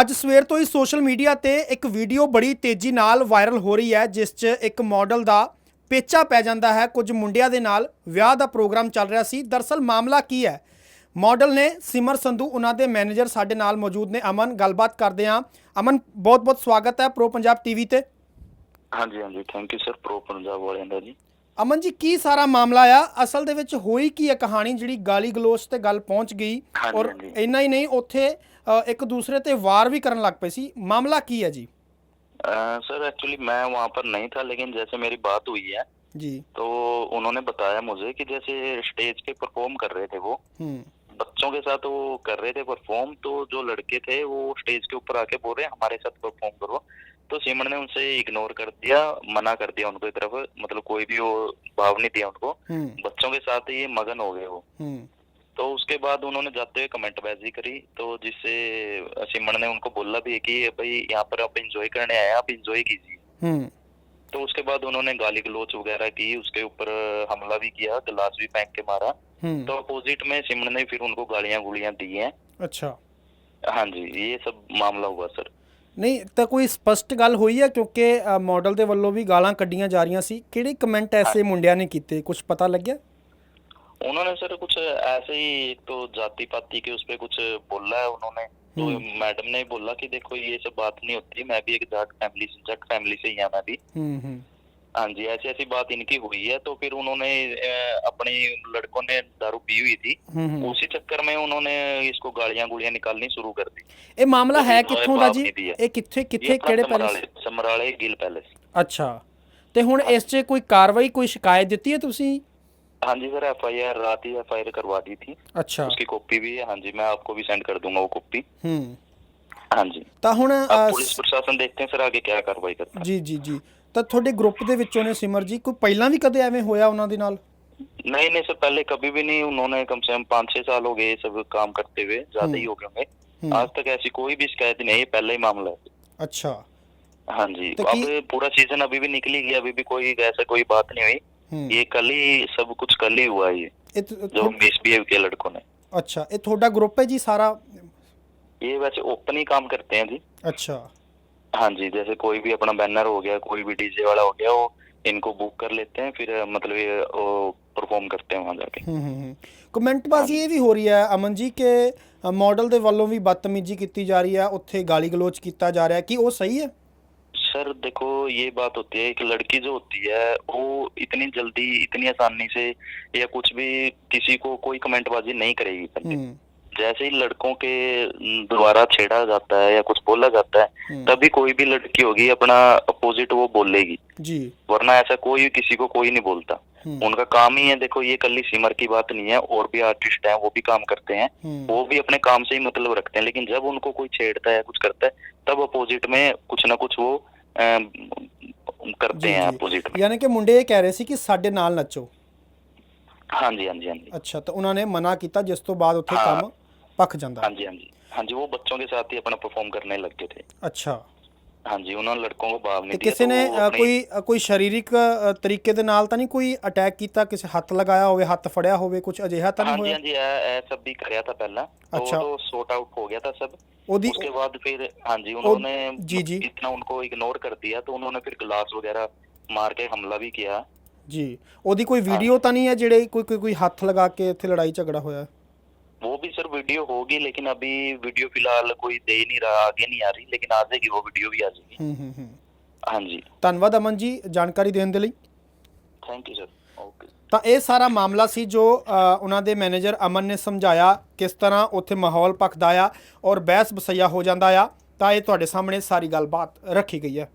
ਅੱਜ ਸਵੇਰ ਤੋਂ ਹੀ ਸੋਸ਼ਲ ਮੀਡੀਆ ਤੇ ਇੱਕ ਵੀਡੀਓ ਬੜੀ ਤੇਜ਼ੀ ਨਾਲ ਵਾਇਰਲ ਹੋ ਰਹੀ ਹੈ, ਜਿਸ 'ਚ ਇੱਕ ਮਾਡਲ ਦਾ ਪੇਚਾ ਪੈ ਜਾਂਦਾ ਹੈ। ਕੁਝ ਮੁੰਡਿਆਂ ਦੇ ਨਾਲ ਵਿਆਹ ਦਾ ਪ੍ਰੋਗਰਾਮ ਚੱਲ ਰਿਹਾ ਸੀ। ਦਰਸਲ ਮਾਮਲਾ ਕੀ ਹੈ? ਮਾਡਲ ਨੇ ਸਿਮਰ ਸੰਧੂ, ਉਹਨਾਂ ਦੇ ਮੈਨੇਜਰ ਸਾਡੇ ਨਾਲ ਮੌਜੂਦ ਨੇ। ਅਮਨ, ਗੱਲਬਾਤ ਕਰਦੇ ਹਾਂ। ਅਮਨ, ਬਹੁਤ-ਬਹੁਤ ਸਵਾਗਤ ਹੈ ਪ੍ਰੋ ਪੰਜਾਬ ਟੀਵੀ ਤੇ। ਹਾਂਜੀ ਹਾਂਜੀ। Thank you sir, pro Punjab ਵਾਲਿਆਂ ਦਾ ਜੀ। ਅਮਨ ਜੀ ਕੀ ਸਾਰਾ ਮਾਮਲਾ ਆ ਅਸਲ ਦੇ ਵਿੱਚ ਹੋਈ ਕੀ ਹੈ ਕਹਾਣੀ ਜਿਹੜੀ ਗਾਲੀ ਗਲੋਚ ਤੇ ਗੱਲ ਪਹੁੰਚ ਗਈ ਹਾਂਜੀ, ਔਰ ਹਾਂਜੀ। ਇੰਨਾ ਹੀ ਨਹੀਂ ਉੱਥੇ ਅ, ਇੱਕ ਦੂਸਰੇ ਤੇ ਵਾਰ ਵੀ ਕਰਨ ਲੱਗ ਪਏ ਸੀ ਮਾਮਲਾ ਕੀ ਹੈ ਜੀ सर एक्चुअली मैं वहाँ पर नहीं था लेकिन जैसे मेरी बात हुई है जी तो उन्होंने बताया मुझे कि जैसे स्टेज पे परफॉर्म कर रहे थे वो हम्म बच्चों के साथ वो कर रहे थे परफॉर्म तो जो लड़के थे वो स्टेज के ऊपर आके बोल रहे हैं हमारे साथ परफॉर्म करो तो सिमर ने उनसे इग्नोर कर दिया मना कर दिया उनको एक तरफ़ मतलब कोई भी वो भाव नहीं दिया उनको। हम्म। बच्चों के साथ ही मगन हो गए वो। हम्म। तो उसके बाद उन्होंने जाते हुए कमेंटबाजी करी तो जिससे सिमर ने उनको बोला भी कि भाई यहाँ पर आप इंजॉय करने आए आप इंजॉय कीजिए। हम्म। तो उसके बाद उन्होंने गाली गलोच वगैरह की उसके ऊपर हमला भी किया गिलास भी फेंक के मारा। तो अपोजिट में सिमर ने फिर उनको गालियाँ गुलियाँ दी हैं। अच्छा। हाँ जी ये सब मामला हुआ सर। ਨਹੀਂ ਤਾਂ ਕੋਈ ਸਪਸ਼ਟ ਗੱਲ ਹੋਈ ਹੈ ਕਿਉਂਕਿ ਮਾਡਲ ਦੇ ਵੱਲੋਂ ਵੀ ਗਾਲਾਂ ਕੱਢੀਆਂ ਜਾ ਰਹੀਆਂ ਸੀ ਕਿਹੜੇ ਕਮੈਂਟ ਐਸੇ ਮੁੰਡਿਆਂ ਨੇ ਕੀਤੇ ਕੁਝ ਪਤਾ ਲੱਗਿਆ उन्होंने सर कुछ ऐसे ही एक तो जाति पाति के उस पर कुछ बोला है उन्होंने तो हम्म। मैडम ने बोला कि देखो ये सब बात नहीं होती मैं भी एक जाट फैमिली जट फैमिली से ही हूं मैं भी ਹੂੰ ਹੂੰ हाँ जी ऐसी ऐसी बात इनकी हुई है तो फिर उन्होंने अ, अपने लड़कों ने दारू पी हुई थी ਹੂੰ ਹੂੰ उसी चक्कर में उन्होंने इसको गालियां गुलियां निकालनी शुरू कर दी ਇਹ ਮਾਮਲਾ ਹੈ ਉਹਦੀ ਕਿੱਥੋਂ ਦਾ ਜਵਾਬ ਜੀ ਨਹੀਂ ਦੀ ਹੈ। ਇਹ ਕਿੱਥੇ ਕਿੱਥੇ ये था ਕਿਹੜੇ समराले ਪੈਲਸ समराले गिल पैलेस ਅੱਛਾ ਤੇ ਹੁਣ ਇਸ 'ਚ ਕੋਈ ਕਾਰਵਾਈ ਕੋਈ ਸ਼ਿਕਾਇਤ ਦਿੱਤੀ ਹੈ ਤੁਸੀਂ हाँ जी सर एफ आई आर रात ही एफ आई आर करवा दी थी ਅੱਛਾ उसकी कॉपी भी है हाँ जी मैं आपको भी सेंड कर दूंगा वो कॉपी ਹੂੰ हाँ जी ਤਾਂ ਹੁਣ अब ਅ, पुलिस प्रशासन देखते हैं सर आगे क्या कार्रवाई करता है ਜੀ ਜੀ ਜੀ ਤਾਂ ਤੁਹਾਡੇ ਗਰੁੱਪ ਦੇ ਵਿੱਚੋਂ ਨੇ ਸਿਮਰ ਜੀ ਕੋਈ ਪਹਿਲਾਂ ਵੀ ਕਦੇ ਐਵੇਂ ਹੋਇਆ ਉਹਨਾਂ ਦੇ ਨਾਲ नहीं नहीं सर पहले कभी भी नहीं उन्होंने कम से कम पाँच छह साल हो गए ये सब काम करते हुए ज्यादा ही हो गए होंगे हम्म। आज तक ऐसी कोई भी शिकायत नहीं है ये पहला ही मामला है ਅੱਛਾ हाँ जी तो अब की- पूरा सीजन अभी भी निकली गया अभी भी कोई ऐसा कोई बात नहीं हुई ਹੂੰ ये कल ही सब कुछ कल ही हुआ है ये ਇਹ ਤੁ- जो ਤੁ- मिसबिहेव किया लड़कों ने ਅੱਛਾ ਇਹ ਤੁਹਾਡਾ ਗਰੁੱਪ ਹੈ ਜੀ ਸਾਰਾ ये वैसे ओपन ही काम करते हैं जी ਅੱਛਾ हाँ जी जैसे कोई भी अपना बैनर हो गया कोई भी डीजे वाला हो गया वो इनको बुक कर लेते हैं फिर अ, मतलब ये वो परफॉर्म करते हैं वहाँ जाके ਹੂੰ ਹੂੰ ਹੂੰ ਕਮੈਂਟਬਾਜ਼ੀ ਇਹ ਵੀ ਹੋ ਰਹੀ ਹੈ ਅਮਨ ਜੀ ਕਿ ਮਾਡਲ ਦੇ ਵੱਲੋਂ ਵੀ ਬਦਤਮੀਜ਼ੀ ਕੀਤੀ ਜਾ ਰਹੀ ਹੈ ਉੱਥੇ ਗਾਲੀ ਗਲੋਚ ਕੀਤਾ ਜਾ ਰਿਹਾ ਹੈ ਕੀ ਉਹ ਸਹੀ ਹੈ सर देखो ये बात होती है एक लड़की जो होती है वो इतनी जल्दी इतनी आसानी से या कुछ भी किसी को कोई कमेंटबाजी नहीं करेगी पहले ਹੂੰ जैसे ही लड़कों के न, द्वारा छेड़ा जाता है या कुछ बोला जाता है हम्म। तभी कोई भी लड़की होगी अपना अपोजिट वो बोलेगी ਜੀ वरना ऐसा कोई किसी को कोई नहीं बोलता हम्म। उनका काम ही है देखो ये कल सिमर की बात नहीं है और भी आर्टिस्ट हैं वो भी काम करते हैं ਹੂੰ वो भी अपने काम से ही मतलब रखते हैं लेकिन जब उनको कोई छेड़ता है कुछ करता है तब अपोजिट में कुछ ना कुछ वो अम, करते ਜੀ हैं ਜੀ अपोजिट में ਯਾਨੀ ਕਿ ਮੁੰਡੇ ਇਹ ਕਹਿ ਰਹੇ ਸੀ ਕਿ ਸਾਡੇ ਨਾਲ ਨੱਚੋ हाँ जी हाँ जी हाँ जी ਅੱਛਾ ਤਾਂ ਉਹਨਾਂ ਨੇ ਮਨਾ ਕੀਤਾ ਜਿਸ ਤੋਂ ਬਾਅਦ ਉੱਥੇ ਹਾਂ। ਕੰਮ ਪੱਕ ਜਾਂਦਾ हाँ जी हाँ जी हाँ जी वो बच्चों के साथ ही अपना परफॉर्म करने लग गए थे ਅੱਛਾ हाँ जी उन्होंने लड़कों को भाव ਤੇ नहीं दिया ਕਿਸੇ तो ਨੇ वो ਅ, अपनी- ਕੋਈ ਅ, ਕੋਈ ਸਰੀਰਕ ਅ, ਤਰੀਕੇ ਦੇ ਨਾਲ ਤਾਂ ਨਹੀਂ ਕੋਈ ਅਟੈਕ ਕੀਤਾ ਕਿਸੇ ਹੱਥ ਲਗਾਇਆ ਹੋਵੇ ਹੱਥ ਫੜਿਆ ਹੋਵੇ ਕੁਝ ਅਜਿਹਾ ਤਾਂ हाँ ਨਹੀਂ जी ਹੋਇਆ हाँ जी ऐ- ऐ सब भी कराया था पहला तो अच्छा। वो तो सॉर्ट आउट हो गया था सब ਉਹਦੀ उसके बाद फिर हाँ जी उन्होंने जी, जी। इतना उनको इग्नोर कर दिया तो उन्होंने फिर गिलास वगैरह मार के हमला भी किया ਜੀ ਉਹਦੀ ਕੋਈ ਵੀਡੀਓ ਤਾਂ ਨਹੀਂ ਹੈ ਜਿਹੜੇ ਕੋਈ ਕੋਈ ਕੋਈ ਹੱਥ ਲਗਾ ਕੇ ਇੱਥੇ ਲੜਾਈ ਝਗੜਾ ਹੋਇਆ वो भी सर वीडियो होगी लेकिन अभी वीडियो फिलहाल कोई दे ही नहीं रहा आगे नहीं आ रही लेकिन आ जाएगी वो वीडियो भी आ जाएगी ਹੂੰ ਹੂੰ ਹੂੰ हाँ जी ਧੰਨਵਾਦ ਅਮਨ ਜੀ ਜਾਣਕਾਰੀ ਦੇਣ ਦੇ ਲਈ थैंक यू सर ओके ਤਾਂ ਇਹ ਸਾਰਾ ਮਾਮਲਾ ਸੀ ਜੋ ਅ, ਉਹਨਾਂ ਦੇ ਮੈਨੇਜਰ ਅਮਨ ਨੇ ਸਮਝਾਇਆ ਕਿਸ ਤਰ੍ਹਾਂ ਉੱਥੇ ਮਾਹੌਲ ਪੱਕਦਾ ਆ ਔਰ ਬਹਿਸ ਬਸਈਆ ਹੋ ਜਾਂਦਾ ਆ ਤਾਂ ਇਹ ਤੁਹਾਡੇ ਸਾਹਮਣੇ ਸਾਰੀ ਗੱਲਬਾਤ ਰੱਖੀ ਗਈ ਹੈ